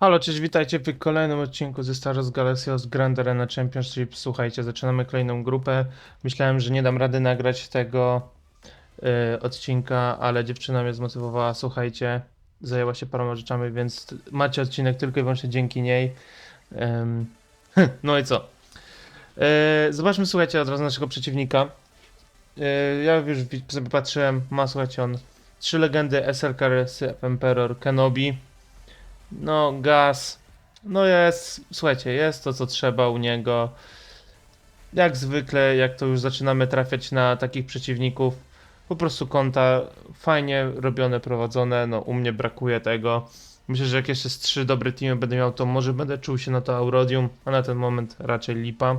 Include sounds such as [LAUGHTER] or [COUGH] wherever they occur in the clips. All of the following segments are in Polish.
Halo, cześć, witajcie w kolejnym odcinku ze Star Wars Galaxios Grand Arena Championship. Słuchajcie, zaczynamy kolejną grupę. Myślałem, że nie dam rady nagrać tego y, odcinka, ale dziewczyna mnie zmotywowała. Słuchajcie, zajęła się paroma rzeczami, więc macie odcinek tylko i wyłącznie dzięki niej. Ym, [LAUGHS] no i co? Y, zobaczmy, słuchajcie, od razu naszego przeciwnika. Y, ja już sobie patrzyłem, ma, słuchajcie, on trzy legendy SLK Emperor Kenobi. No, gaz. No jest, słuchajcie, jest to co trzeba u niego. Jak zwykle, jak to już zaczynamy trafiać na takich przeciwników, po prostu konta fajnie robione, prowadzone. No, u mnie brakuje tego. Myślę, że jak jeszcze z trzy dobre teamy będę miał, to może będę czuł się na to Aurodium, a na ten moment raczej lipa.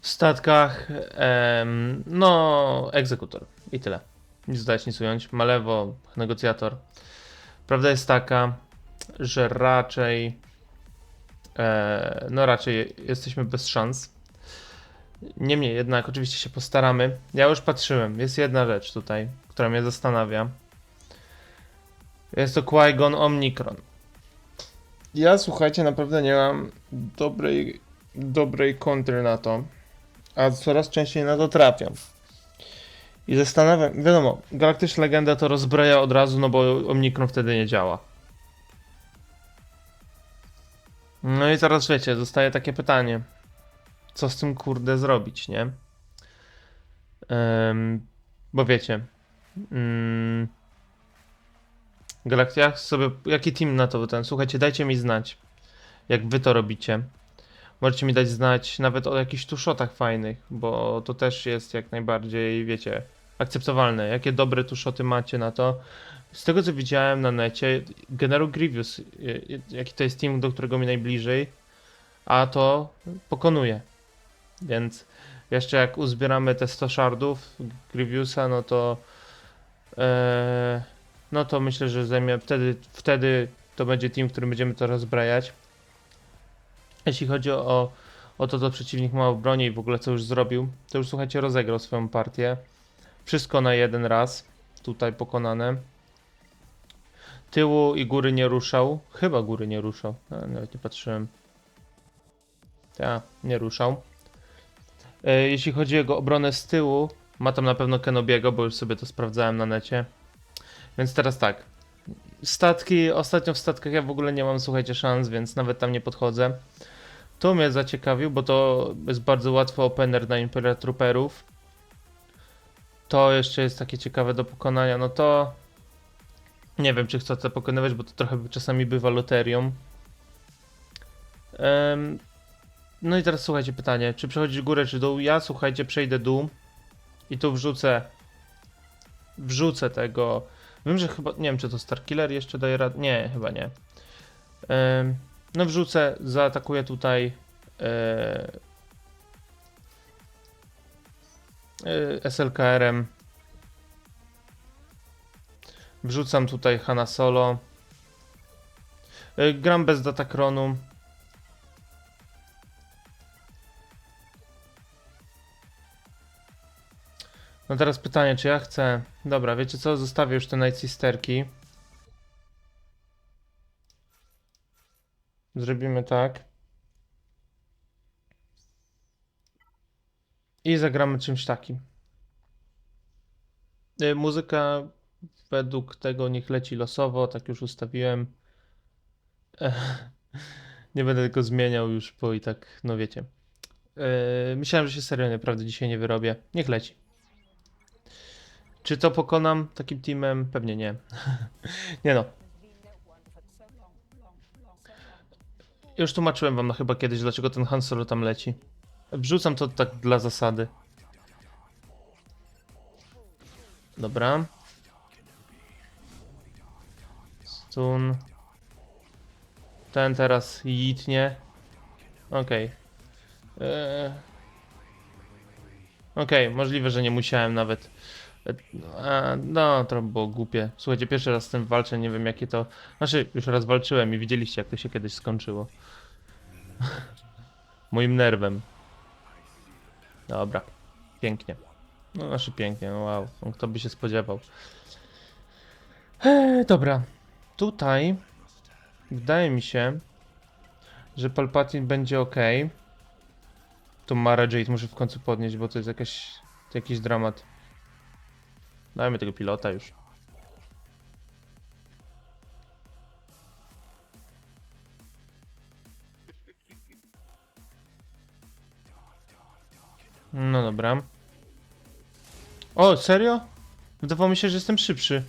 W statkach, em, no, egzekutor i tyle. Nic dodać, nic ująć. Malewo, negocjator. Prawda jest taka, że raczej e, no raczej jesteśmy bez szans. Niemniej jednak oczywiście się postaramy. Ja już patrzyłem, jest jedna rzecz tutaj, która mnie zastanawia. Jest to Qui-Gon Omnicron. Ja słuchajcie, naprawdę nie mam dobrej, dobrej kontry na to, a coraz częściej na to trafiam. I zastanawiam, wiadomo, Galaktyczna Legenda to rozbraja od razu, no bo Omnicron wtedy nie działa. No i teraz wiecie, zostaje takie pytanie. Co z tym kurde zrobić, nie? Em, bo wiecie. Galaktia sobie. Jaki team na to ten? Słuchajcie, dajcie mi znać. Jak wy to robicie. Możecie mi dać znać nawet o jakichś tuszotach fajnych, bo to też jest jak najbardziej, wiecie, akceptowalne. Jakie dobre tuszoty macie na to? Z tego co widziałem na necie, General Grievous, y, y, jaki to jest team, do którego mi najbliżej, a to pokonuje. Więc jeszcze jak uzbieramy te 100 shardów Grievousa, no to e, no to myślę, że zajmie wtedy, wtedy to będzie team, w którym będziemy to rozbrajać. Jeśli chodzi o, o to, co przeciwnik ma w broni i w ogóle co już zrobił, to już słuchajcie, rozegrał swoją partię. Wszystko na jeden raz, tutaj pokonane. Tyłu i góry nie ruszał. Chyba góry nie ruszał. A, nawet nie patrzyłem. Tak, nie ruszał. E, jeśli chodzi o jego obronę z tyłu, ma tam na pewno Kenobiego, bo już sobie to sprawdzałem na necie. Więc teraz tak. Statki, ostatnio w statkach ja w ogóle nie mam, słuchajcie, szans, więc nawet tam nie podchodzę. To mnie zaciekawił, bo to jest bardzo łatwy opener na Imperial Trooperów. To jeszcze jest takie ciekawe do pokonania. No to nie wiem, czy chcę to pokonywać, bo to trochę czasami bywa loterią. Em, no i teraz słuchajcie pytanie, czy przechodzić górę czy dół? Ja słuchajcie, przejdę dół i tu wrzucę wrzucę tego. Wiem, że chyba, nie wiem czy to Starkiller jeszcze daje radę, nie, chyba nie. Em, no wrzucę, zaatakuję tutaj e, e, SLKR-em. Wrzucam tutaj Hanna Solo. Y, Gram bez Datakronu. No teraz pytanie, czy ja chcę... Dobra, wiecie co? Zostawię już te Night Sisterki. Zrobimy tak. I zagramy czymś takim. Y, Muzyka według tego niech leci losowo, tak już ustawiłem. [LAUGHS] Nie będę tego zmieniał już, bo i tak, no wiecie. Yy, myślałem, że się serio naprawdę dzisiaj nie wyrobię. Niech leci. Czy to pokonam takim teamem? Pewnie nie. [LAUGHS] nie no. Już tłumaczyłem wam no, chyba kiedyś, dlaczego ten Han Solo tam leci. Wrzucam to tak dla zasady. Dobra. Ten teraz jitnie. Okej. Eee. Okej, możliwe, że nie musiałem nawet. E, no, to było głupie. Słuchajcie, pierwszy raz z tym walczę, nie wiem jakie to... Znaczy, już raz walczyłem i widzieliście jak to się kiedyś skończyło. [LAUGHS] Moim nerwem. Dobra. Pięknie. No, znaczy pięknie, no wow. Kto by się spodziewał. Eee, dobra. Tutaj Wydaje mi się, że Palpatine będzie ok. To Mara Jade muszę w końcu podnieść, bo to jest jakaś, to jakiś dramat. Dajmy tego pilota już. No dobra. O, serio? Wydawało mi się, że jestem szybszy.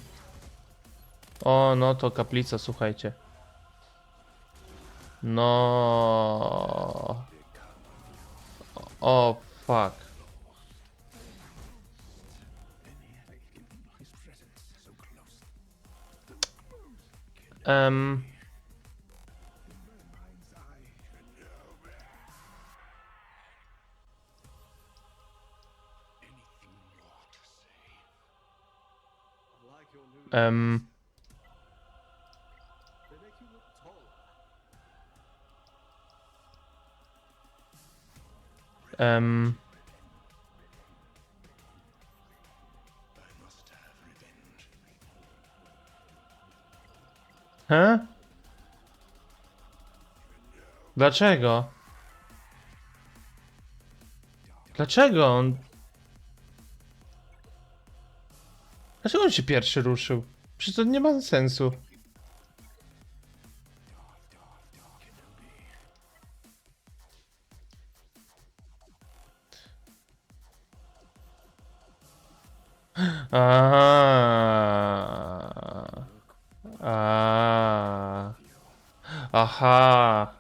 O, no to kaplica, słuchajcie. No. O, fuck. Em. Em. He? Dlaczego? Dlaczego on... Dlaczego on się pierwszy ruszył? Przecież to nie ma sensu. Aha. A. Aha.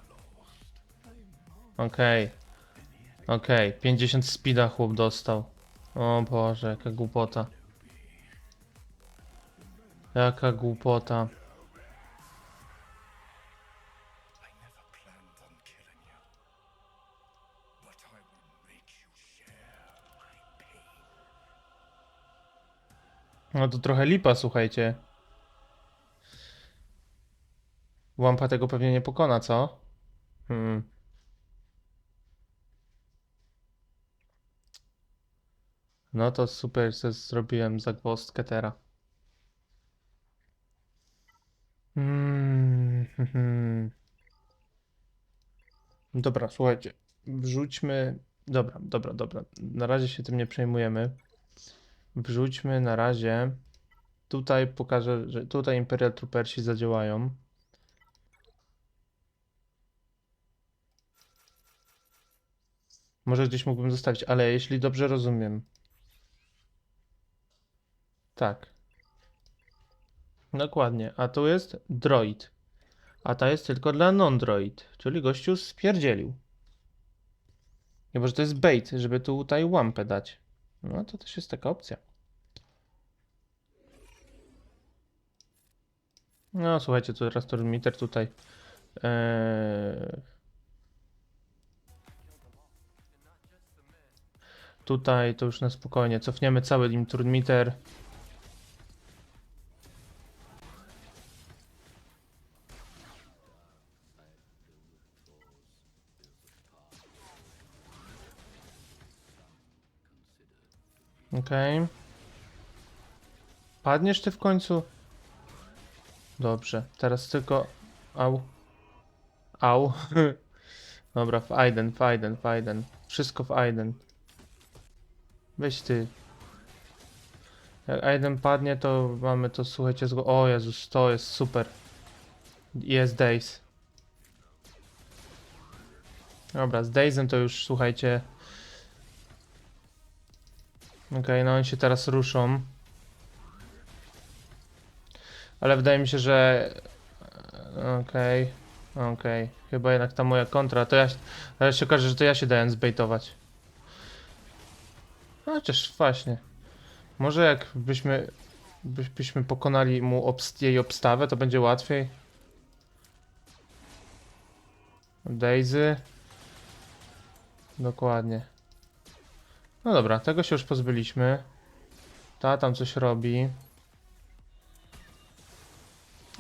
Okej. Okej, 50 speeda chłop dostał. O Boże, jaka głupota. Jaka głupota. No to trochę lipa, słuchajcie. Łampa tego pewnie nie pokona, co? Hmm. No to super, że zrobiłem zagwozdkę teraz. Mm. [LAUGHS] Dobra, słuchajcie. Wrzućmy. Dobra, dobra, dobra. Na razie się tym nie przejmujemy. Wrzućmy na razie. Tutaj pokażę, że tutaj Imperial Troopersi zadziałają. Może gdzieś mógłbym zostawić, ale jeśli dobrze rozumiem. Tak. Dokładnie. A tu jest droid. A ta jest tylko dla non-droid, czyli gościu spierdzielił. Chyba, że to jest bait, żeby tutaj łampę dać. No to też jest taka opcja. No słuchajcie, tu teraz turmiter tutaj. Eee... Tutaj to już na spokojnie. Cofniemy cały im turmiter. Okej. Padniesz ty w końcu? Dobrze, teraz tylko. Au. Au. [LAUGHS] Dobra, w Aiden, w Aiden, w Aiden. Wszystko w Aiden. Weź ty. Jak Aiden padnie, to mamy to, słuchajcie, zgo... O Jezus, to jest super. Jest Days. Dobra, z Daysem to już, słuchajcie. Okej, no oni się teraz ruszą. Ale wydaje mi się, że... Okej, okej. Chyba jednak ta moja kontra, to ja... Ale się okaże, że to ja się dałem zbejtować. Chociaż właśnie. Może jak byśmy... byś- byśmy pokonali mu obst jej obstawę, to będzie łatwiej. Daisy. Dokładnie. No dobra, tego się już pozbyliśmy. Ta tam coś robi.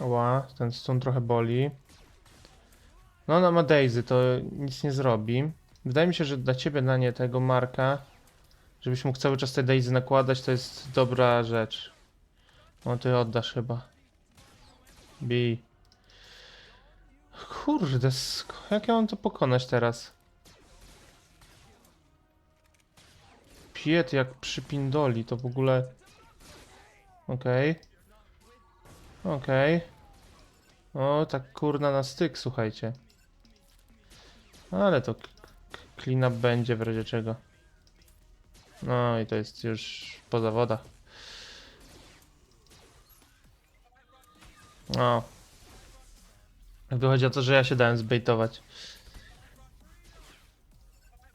Ła, ten stun trochę boli. No ona ma Daisy, to nic nie zrobi. Wydaje mi się, że dla ciebie, dla nie tego Marka, żebyś mógł cały czas te Daisy nakładać, to jest dobra rzecz. O, ty oddasz chyba. Bij. Kurde, jak ja mam to pokonać teraz? Piet jak przypindoli, to w ogóle... Okej. Okej. O, tak kurna na styk, słuchajcie. Ale to clean będzie w razie czego. No i to jest już po zawodach. O. Wychodzi o to, że ja się dałem zbejtować.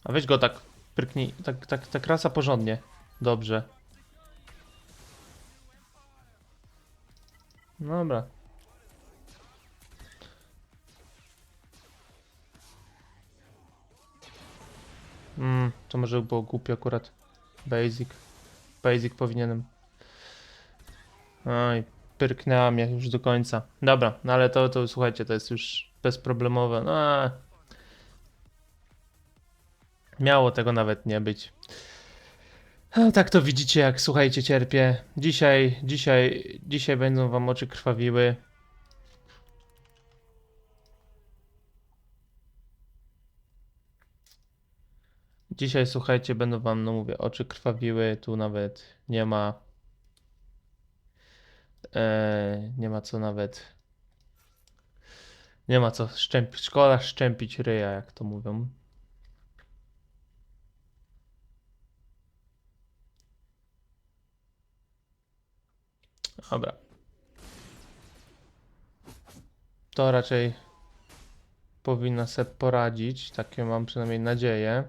A weź go tak, pryknij, tak, tak, tak rasa porządnie. Dobrze. Dobra. Mm, to może było głupie akurat. Basic. Basic powinienem. Oj, pyrknęła mnie już do końca. Dobra, no ale to, to słuchajcie, to jest już bezproblemowe. No, miało tego nawet nie być. A tak to widzicie, jak słuchajcie, cierpię. Dzisiaj, dzisiaj, dzisiaj będą wam oczy krwawiły. Dzisiaj, słuchajcie, będą wam, no mówię, oczy krwawiły. Tu nawet nie ma. E, nie ma co nawet. Nie ma co szczępić. Szkoda szczępić ryja, jak to mówią. Dobra. To raczej powinna sobie poradzić. Takie mam przynajmniej nadzieję.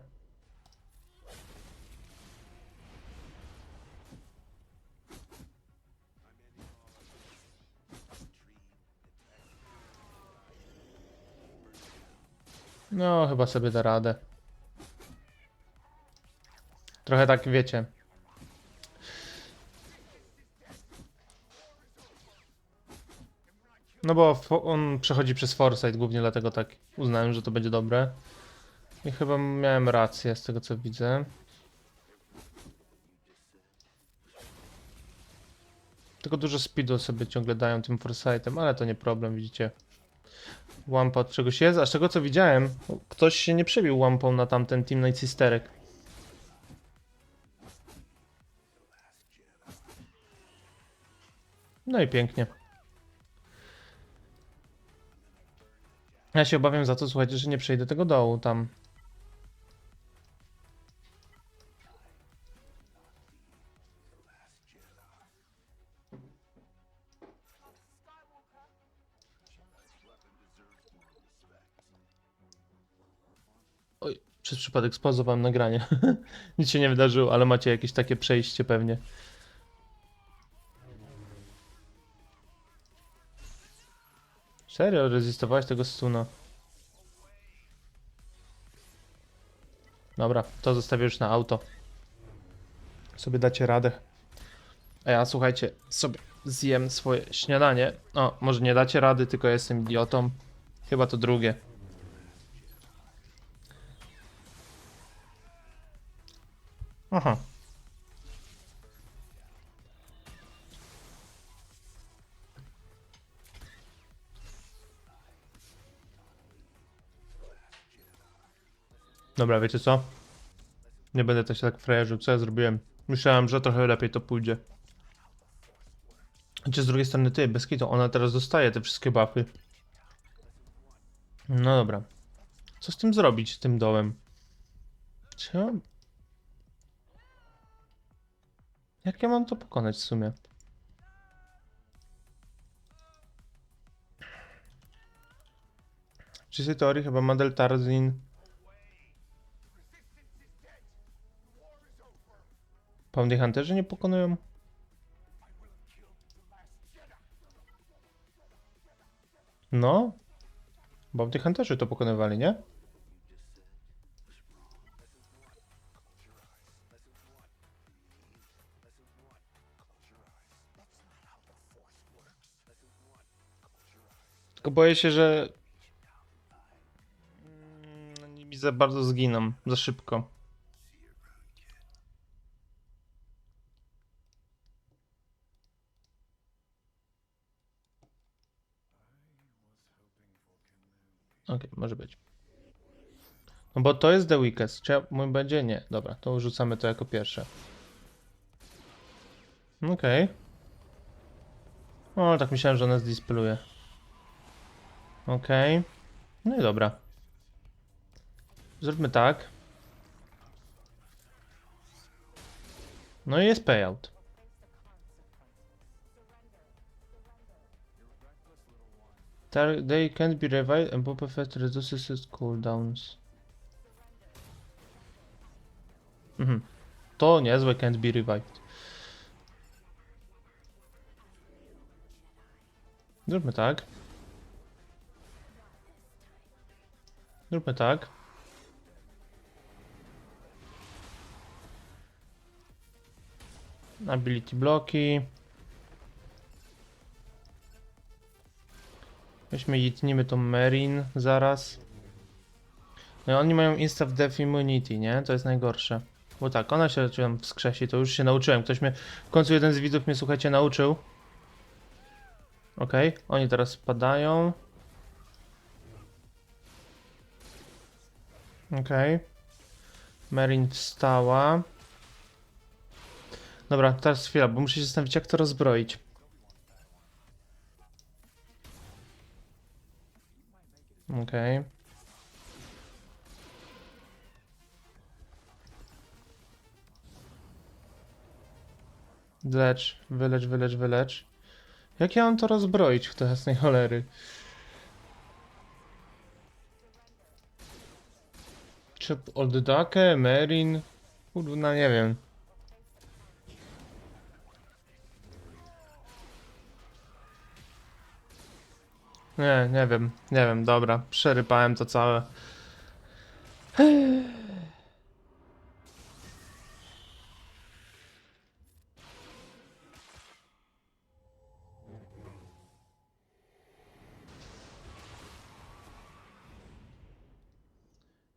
No, chyba sobie da radę. Trochę tak, wiecie. No bo on przechodzi przez Foresight głównie dlatego tak uznałem, że to będzie dobre. I chyba miałem rację z tego co widzę. Tylko dużo speedu sobie ciągle dają tym Foresightem, ale to nie problem, widzicie. Łampa od czegoś jest, a z tego co widziałem, ktoś się nie przebił łampą na tamten Team Night Sisterek. No i pięknie. Ja się obawiam za to, słuchajcie, że nie przejdę tego dołu tam. Oj, przez przypadek spauzowałem nagranie. [LAUGHS] Nic się nie wydarzyło, ale macie jakieś takie przejście pewnie. Serio, rezystowałeś tego stuna? Dobra, to zostawię już na auto. Sobie dacie radę. A ja słuchajcie, sobie zjem swoje śniadanie. O, może nie dacie rady, tylko jestem idiotą. Chyba to drugie. Aha. Dobra, wiecie co? Nie będę też tak frajerzył, co ja zrobiłem. Myślałem, że trochę lepiej to pójdzie. Czy z drugiej strony ty, bez kitu, ona teraz dostaje te wszystkie buffy. No dobra. Co z tym zrobić, z tym dołem? Czy ja... Jak ja mam to pokonać w sumie? W czystej teorii chyba Madel Tarzin... Bounty Hunterzy nie pokonują? No. Bounty Hunterzy to pokonywali, nie? Tylko boję się, że Mm, oni mi za bardzo zginą, za szybko. Okej, może być. No bo to jest The Weakest. Czy ja, mój będzie? Nie. Dobra, to rzucamy to jako pierwsze. Okej. O, tak myślałem, że ona zdispeluje. Okej. No i dobra. Zróbmy tak. No i jest payout. They can't be revived and Boba Fett reduces its cooldowns. Mhm. To niezłe can't be revived. Zróbmy tak. Zróbmy tak. Ability bloki. Weźmy i tnimy tą Merin zaraz. No i oni mają Insta w Death Immunity, nie? To jest najgorsze. Bo tak, ona się tam wskrzesi, to już się nauczyłem. Ktoś mnie, w końcu jeden z widzów mnie, słuchajcie, nauczył. Okej, oni teraz spadają. Okej. Merin wstała. Dobra, teraz chwila, bo muszę się zastanowić, jak to rozbroić. Okej. Wylecz, wylecz, wylecz, wylecz. Jak ja mam to rozbroić w tej jasnej cholery? Czy Olddakę, Merin? Kurwa, nie wiem. Nie, nie wiem, nie wiem, dobra, przerypałem to całe.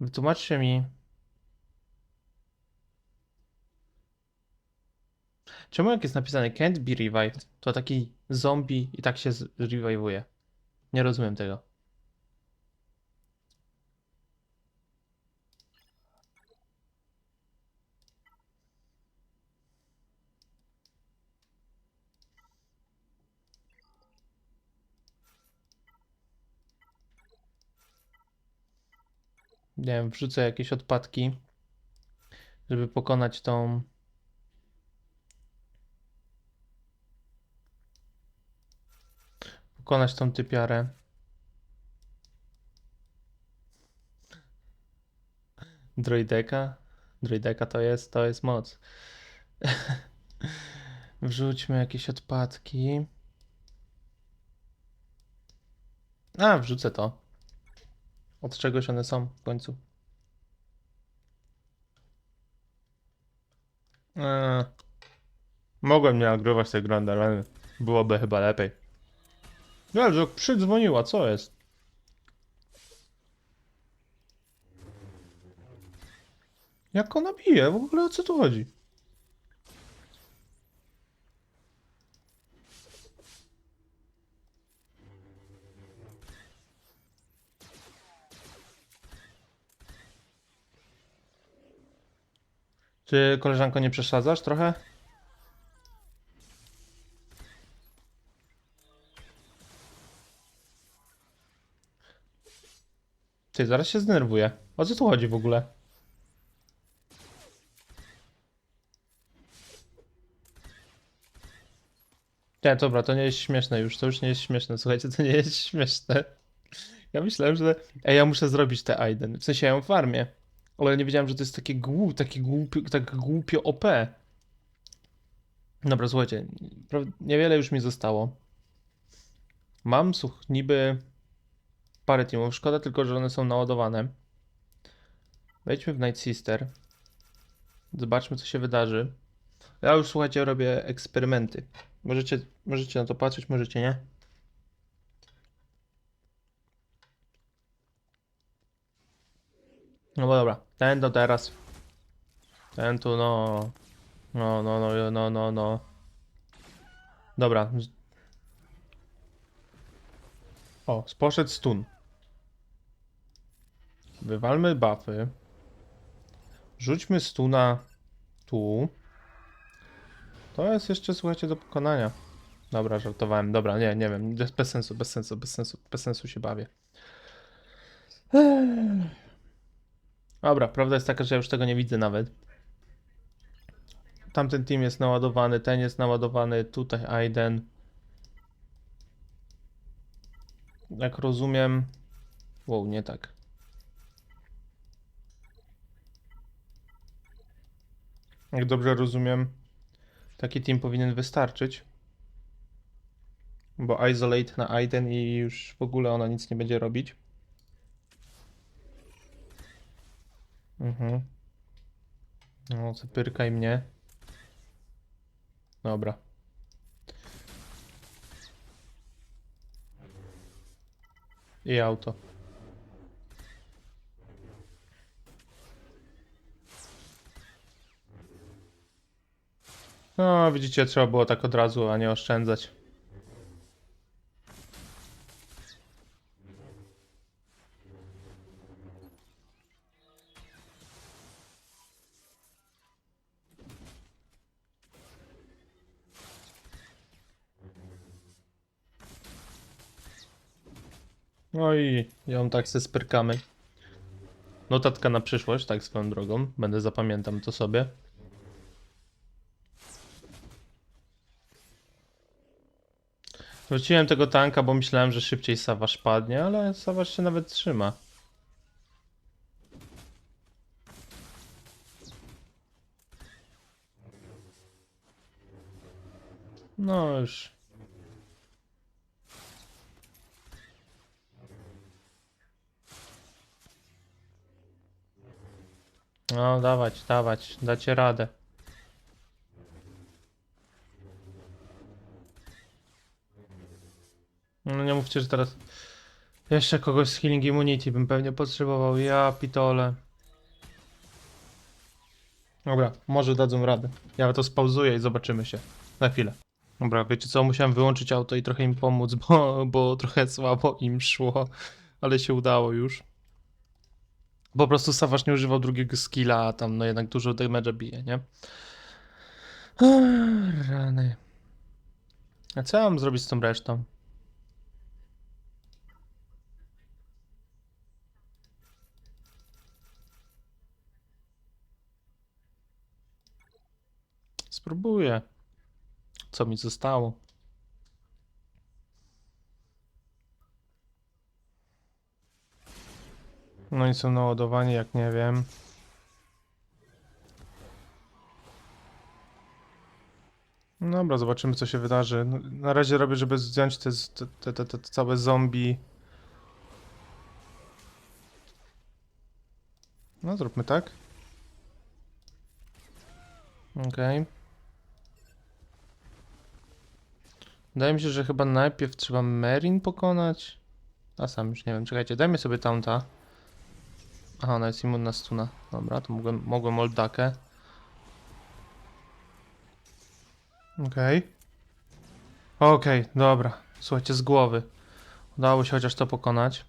Wytłumaczcie mi. Czemu jak jest napisane can't be revived, to taki zombie i tak się zrewivuje? Nie rozumiem tego. Nie wiem, wrzucę jakieś odpadki, żeby pokonać tą. Pokonać tą typiarę. Droideka? Droideka to jest, to jest moc. [LAUGHS] Wrzućmy jakieś odpadki. A, wrzucę to. Od czegoś one są w końcu. Eee, mogłem nie nagrywać tej Grand Areny. Byłoby chyba lepiej. Jak przydzwoniła, co jest? Jak ona bije? W ogóle o co tu chodzi? Czy koleżanko nie przesadzasz trochę? Ty, zaraz się zdenerwuję. O co tu chodzi w ogóle? Nie, dobra, to nie jest śmieszne już, to już nie jest śmieszne, słuchajcie, to nie jest [LAUGHS] śmieszne. Ja myślałem, że... Ej, ja muszę zrobić te Aiden, w sensie ja ją w armię. Ale nie wiedziałem, że to jest takie takie głupio, tak głupio OP. Dobra, słuchajcie, niewiele już mi zostało. Mam, słuch, niby parę teamów, szkoda tylko, że one są naładowane. Wejdźmy w Night Sister. Zobaczmy, co się wydarzy. Ja już, słuchajcie, robię eksperymenty. Możecie, możecie na to patrzeć, możecie nie. No bo dobra, ten to teraz. Ten tu no. No, no, no, no, no, no. Dobra. O, poszedł stun. Wywalmy buffy. Rzućmy stuna tu. To jest jeszcze, słuchajcie, do pokonania. Dobra, żartowałem. Dobra, nie, nie wiem. Bez, sensu, bez sensu, bez sensu, bez sensu się bawię. Dobra, prawda jest taka, że ja już tego nie widzę nawet. Tamten team jest naładowany, ten jest naładowany, tutaj Aiden. Jak rozumiem... Wow, nie tak. Jak dobrze rozumiem, taki team powinien wystarczyć. Bo isolate na Aiden i już w ogóle ona nic nie będzie robić. Mhm. No, zapyrkaj mnie. Dobra. I auto. No, widzicie, trzeba było tak od razu, a nie oszczędzać. No i ją tak se spyrkamy. Notatka na przyszłość, tak swoją drogą. Będę zapamiętam to sobie. Wróciłem tego tanka, bo myślałem, że szybciej Sawasz padnie, ale Sawasz się nawet trzyma. No już. No, dawać, dawać, dacie radę. No nie mówcie, że teraz jeszcze kogoś z Healing Immunity bym pewnie potrzebował. Ja pitole. Dobra, może dadzą radę. Ja to spauzuję i zobaczymy się. Na chwilę. Dobra, wiecie co? Musiałem wyłączyć auto i trochę im pomóc, bo, bo trochę słabo im szło, ale się udało już. Po prostu Sawasz nie używał drugiego skilla, a tam no jednak dużo damage'a bije, nie? Rany. A co mam zrobić z tą resztą? Spróbuję. Co mi zostało? No i są naładowani, jak nie wiem. Dobra, zobaczymy co się wydarzy. No, Na razie robię, żeby zdjąć te, te, te, te, całe zombie. No, zróbmy tak. Okej. Wydaje mi się, że chyba najpierw trzeba Merin pokonać. A sam już nie wiem, czekajcie, dajmy sobie taunta. Aha, ona jest immunna stuna. Dobra, to mogłem, mogłem oldakę. Okej. Okej, dobra. Słuchajcie, z głowy. Udało się chociaż to pokonać.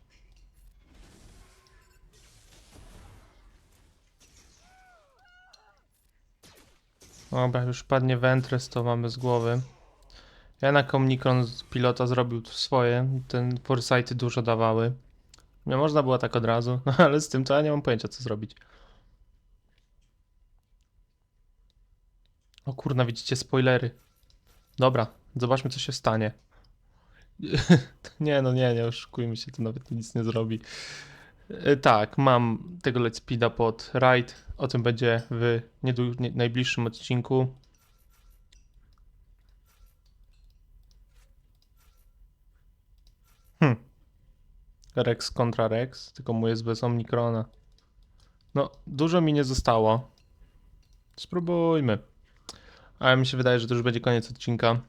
Dobra, już padnie Ventress, to mamy z głowy. Jednak Omnicron z pilota zrobił swoje. Ten foresighty dużo dawały. Nie można było tak od razu, no [LAUGHS] ale z tym to ja nie mam pojęcia co zrobić. O kurna, widzicie spoilery. Dobra, zobaczmy co się stanie. [LAUGHS] nie no, nie, nie oszukujmy się, to nawet nic nie zrobi. E, Tak, mam tego Let's Speeda pod raid. O tym będzie w najbliższym odcinku. Rex kontra Rex, tylko mu jest bez Omnikrona. No, dużo mi nie zostało. Spróbujmy. Ale mi się wydaje, że to już będzie koniec odcinka.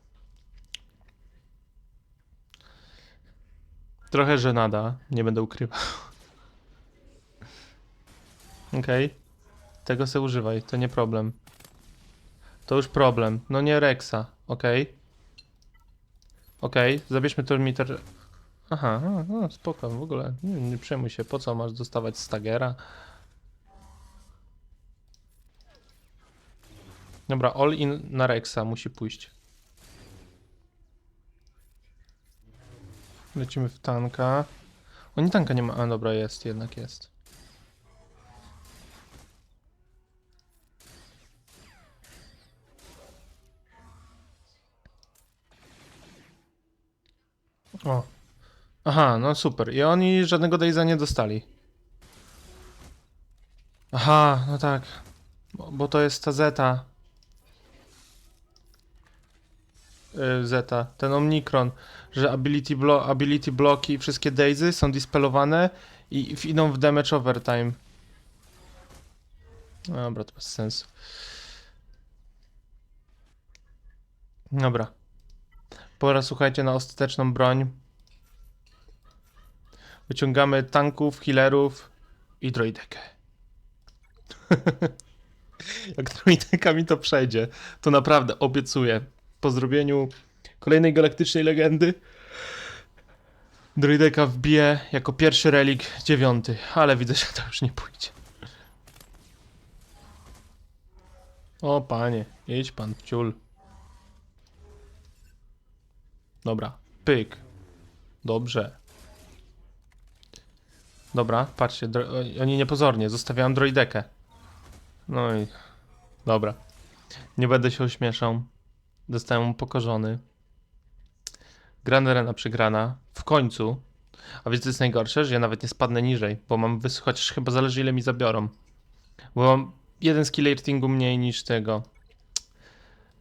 Trochę żenada, nie będę ukrywał. [LAUGHS] Okej. Tego se używaj, to nie problem. To już problem. No nie Rexa, okej. Okej, zabierzmy to meter. Aha, no, no spoko, w ogóle nie, nie przejmuj się, po co masz dostawać stagera? Dobra, all in na Rexa musi pójść. Lecimy w tanka. Oni tanka nie ma. A dobra, jest, jednak jest. O. Aha, no super. I oni żadnego Dejza nie dostali. Aha, no tak. Bo, bo to jest ta Zeta. Y, Zeta, ten Omnikron, że ability, blo ability bloki i wszystkie Daisy są dispelowane i w- idą w damage overtime. Dobra, to bez sensu. Dobra. Pora słuchajcie na ostateczną broń. Wyciągamy tanków, healerów i droidekę. [LAUGHS] Jak droideka mi to przejdzie, to naprawdę obiecuję. Po zrobieniu kolejnej galaktycznej legendy droideka wbije jako pierwszy relik dziewiąty, ale widzę, że to już nie pójdzie. O panie, idź pan w ciul. Dobra, pyk. Dobrze. Dobra, patrzcie, oni niepozornie, zostawiałem droidekę. No i... Dobra. Nie będę się ośmieszał. Zostałem upokorzony. Grand Arena przegrana. W końcu. A wiecie co jest najgorsze? Że ja nawet nie spadnę niżej, bo mam wys... chociaż chyba zależy ile mi zabiorą. Bo mam jeden skill ratingu mniej niż tego.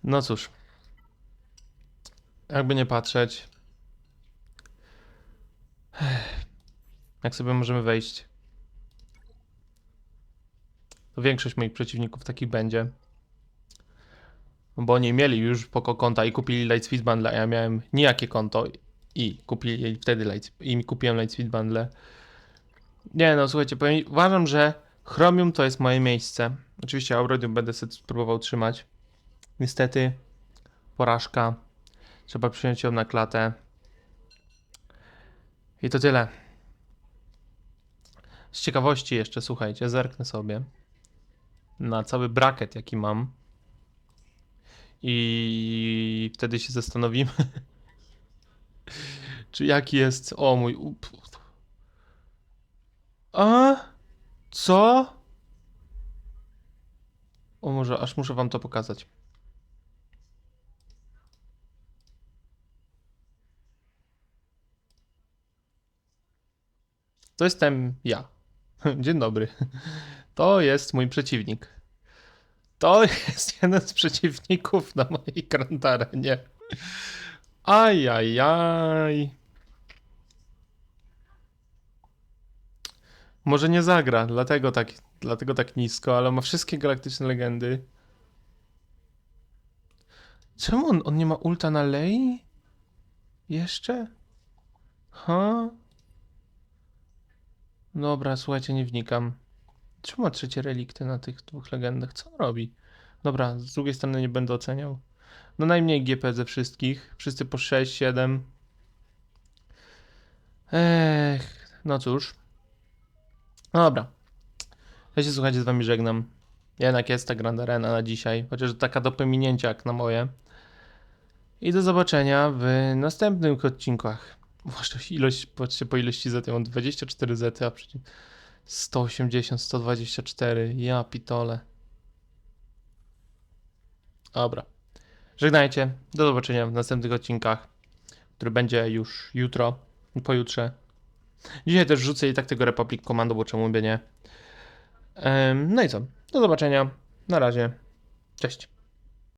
No cóż. Jakby nie patrzeć. Jak sobie możemy wejść? To większość moich przeciwników takich będzie. Bo oni mieli już poko konta i kupili Lightspeed Bundle, a ja miałem nijakie konto i kupili wtedy light, i kupiłem Lightspeed Bundle. Nie no, słuchajcie, powiem, uważam, że Chromium to jest moje miejsce. Oczywiście Aurodium będę sobie spróbował trzymać. Niestety porażka. Trzeba przyjąć ją na klatę. I to tyle. Z ciekawości jeszcze, słuchajcie, zerknę sobie na cały bracket, jaki mam. I wtedy się zastanowimy, [LAUGHS] czy jaki jest. O mój. A? Co? O, może aż muszę wam to pokazać. To jestem ja. [LAUGHS] Dzień dobry. To jest mój przeciwnik. To jest jeden z przeciwników na mojej grandarenie. Ajajaj. Może nie zagra, dlatego tak, dlatego tak nisko, ale ma wszystkie galaktyczne legendy. Czemu on, on nie ma ulta na Lei? Jeszcze? Ha? Dobra, słuchajcie, nie wnikam. Czemu trzecie relikty na tych dwóch legendach? Co on robi? Dobra, z drugiej strony nie będę oceniał. No najmniej GP ze wszystkich. Wszyscy po 6, 7. Ech, no cóż. No dobra. Ja się słuchajcie z wami żegnam. Jednak jest ta Grand Arena na dzisiaj. Chociaż taka do pominięcia jak na moje. I do zobaczenia w następnych odcinkach. Właśnie ilość, patrzcie po ilości Z, ja mam 24 Z, a przecież 180, 124, ja pitole. Dobra. Żegnajcie, do zobaczenia w następnych odcinkach, który będzie już jutro, pojutrze. Dzisiaj też rzucę i tak tego Republic Commando, bo czemu by nie. No i co, do zobaczenia, na razie, cześć.